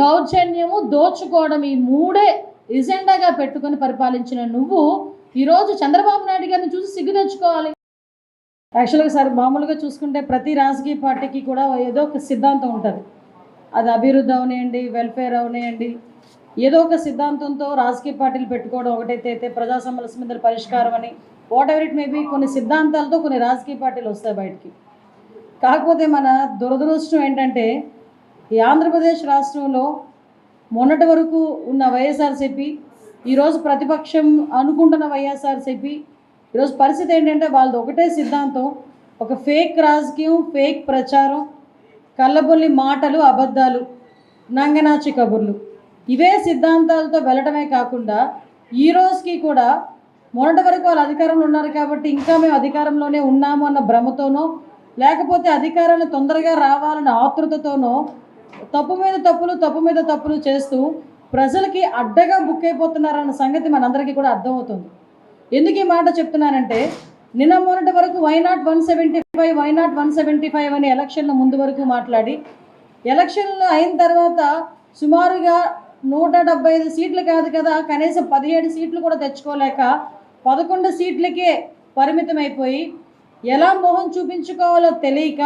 దౌర్జన్యము దోచుకోవడం ఈ మూడే ఎజెండాగా పెట్టుకొని పరిపాలించిన నువ్వు ఈరోజు చంద్రబాబు నాయుడు గారిని చూసి సిగ్గు తెచ్చుకోవాలి. యాక్చువల్గా సార్ మామూలుగా చూసుకుంటే ప్రతి రాజకీయ పార్టీకి కూడా ఏదో ఒక సిద్ధాంతం ఉంటుంది. అది అభివృద్ధి అవనియండి వెల్ఫేర్ అవనియండి. ఏదో ఒక సిద్ధాంతంతో రాజకీయ పార్టీలు పెట్టుకోవడం ఒకటైతే అయితే ప్రజా సమస్యల పరిష్కారం అని వాట్ ఎవర్ ఇట్ మేబీ కొన్ని సిద్ధాంతాలతో కొన్ని రాజకీయ పార్టీలు వస్తాయి బయటికి. కాకపోతే మన దురదృష్టం ఏంటంటే ఈ ఆంధ్రప్రదేశ్ రాష్ట్రంలో మొన్నటి వరకు ఉన్న వైఎస్ఆర్సీపీ ఈరోజు ప్రతిపక్షం అనుకుంటున్న వైఎస్ఆర్సీపీ ఈరోజు పరిస్థితి ఏంటంటే వాళ్ళది ఒకటే సిద్ధాంతం ఒక ఫేక్ రాజకీయం ఫేక్ ప్రచారం కళ్ళబొల్లి మాటలు అబద్ధాలు నంగనాచి కబుర్లు. ఇవే సిద్ధాంతాలతో వెళ్ళడమే కాకుండా ఈ రోజుకి కూడా మొన్నటి వరకు వాళ్ళు అధికారంలో ఉన్నారు కాబట్టి ఇంకా మేము అధికారంలోనే ఉన్నాము అన్న భ్రమతోనో లేకపోతే అధికారాన్ని తొందరగా రావాలన్న ఆతృతతోనో తప్పు మీద తప్పులు తప్పు మీద తప్పులు చేస్తూ ప్రజలకి అడ్డగా బుక్ అయిపోతున్నారన్న సంగతి మనందరికీ కూడా అర్థమవుతుంది. ఎందుకు ఈ మాట చెప్తున్నానంటే నిన్న మొన్నటి వరకు why not one seventy five why not one seventy five అని ఎలక్షన్ల ముందు వరకు మాట్లాడి ఎలక్షన్లు అయిన తర్వాత సుమారుగా నూట డెబ్బై ఐదు సీట్లు కాదు కదా కనీసం పదిహేడు సీట్లు కూడా తెచ్చుకోలేక పదకొండు సీట్లకే పరిమితం అయిపోయి ఎలా మొహం చూపించుకోవాలో తెలియక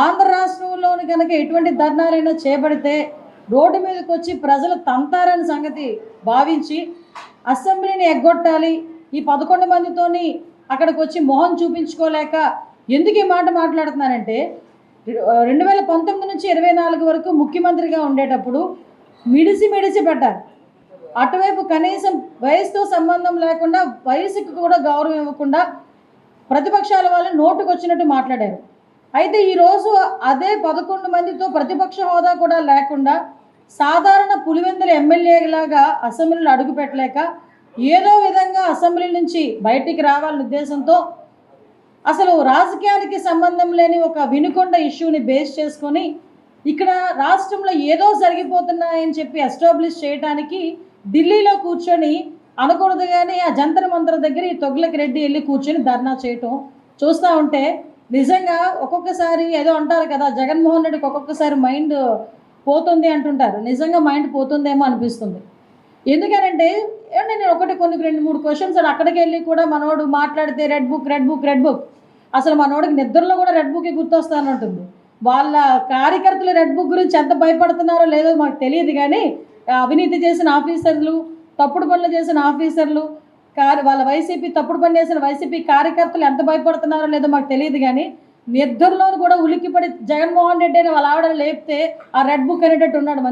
ఆంధ్ర రాష్ట్రంలోని కనుక ఎటువంటి ధర్నాలైనా చేపడితే రోడ్డు మీదకి వచ్చి ప్రజలు తంతారని సంగతి భావించి అసెంబ్లీని ఎగ్గొట్టాలి. ఈ పదకొండు మందితోని అక్కడికి వచ్చి మొహం చూపించుకోలేక ఎందుకు ఈ మాట మాట్లాడుతున్నానంటే రెండు వేల పంతొమ్మిది నుంచి ఇరవై నాలుగు వరకు ముఖ్యమంత్రిగా ఉండేటప్పుడు మిడిసి మిడిసి పడ్డారు. అటువైపు కనీసం వయసుతో సంబంధం లేకుండా వయసుకు కూడా గౌరవం ఇవ్వకుండా ప్రతిపక్షాల వాళ్ళు నోటుకు వచ్చినట్టు మాట్లాడారు. అయితే ఈరోజు అదే పదకొండు మందితో ప్రతిపక్ష హోదా కూడా లేకుండా సాధారణ పులివెందుల ఎమ్మెల్యేలాగా అసెంబ్లీలో అడుగుపెట్టలేక ఏదో విధంగా అసెంబ్లీ నుంచి బయటికి రావాలనే ఉద్దేశంతో అసలు రాజకీయానికి సంబంధం లేని ఒక వినుకొండ ఇష్యూని బేస్ చేసుకొని ఇక్కడ రాష్ట్రంలో ఏదో జరిగిపోతున్నాయని చెప్పి ఎస్టాబ్లిష్ చేయడానికి ఢిల్లీలో కూర్చొని అనకూడదు కానీ ఆ జంతర్ మంత్ర దగ్గర ఈ తొగ్లకి రెడ్డి వెళ్ళి కూర్చొని ధర్నా చేయటం చూస్తూ ఉంటే నిజంగా ఒక్కొక్కసారి ఏదో అంటారు కదా జగన్మోహన్ రెడ్డికి ఒక్కొక్కసారి మైండ్ పోతుంది అంటుంటారు. నిజంగా మైండ్ పోతుందేమో అనిపిస్తుంది. ఎందుకనంటే ఏమంటే నేను ఒకటి కొన్ని రెండు మూడు క్వశ్చన్స్ అక్కడికి వెళ్ళి కూడా మనోడు మాట్లాడితే red book red book red book అసలు మనోడికి నిద్రలో కూడా రెడ్ బుక్ గుర్తొస్తానంటుంది వాళ్ళ కార్యకర్తలు రెడ్ బుక్ గురించి ఎంత భయపడుతున్నారో లేదో మాకు తెలియదు కానీ అవినీతి చేసిన ఆఫీసర్లు తప్పుడు పనులు చేసిన ఆఫీసర్లు కార్ వాళ్ళ వైసీపీ తప్పుడు పనిచేసిన వైసీపీ కార్యకర్తలు ఎంత భయపడుతున్నారో లేదో మాకు తెలియదు కానీ నిద్రలోనూ కూడా ఉలిక్కిపడి జగన్మోహన్ రెడ్డి అని వాళ్ళ ఆవిడ లేపితే ఆ రెడ్ బుక్ అనేటట్టు ఉన్నాడు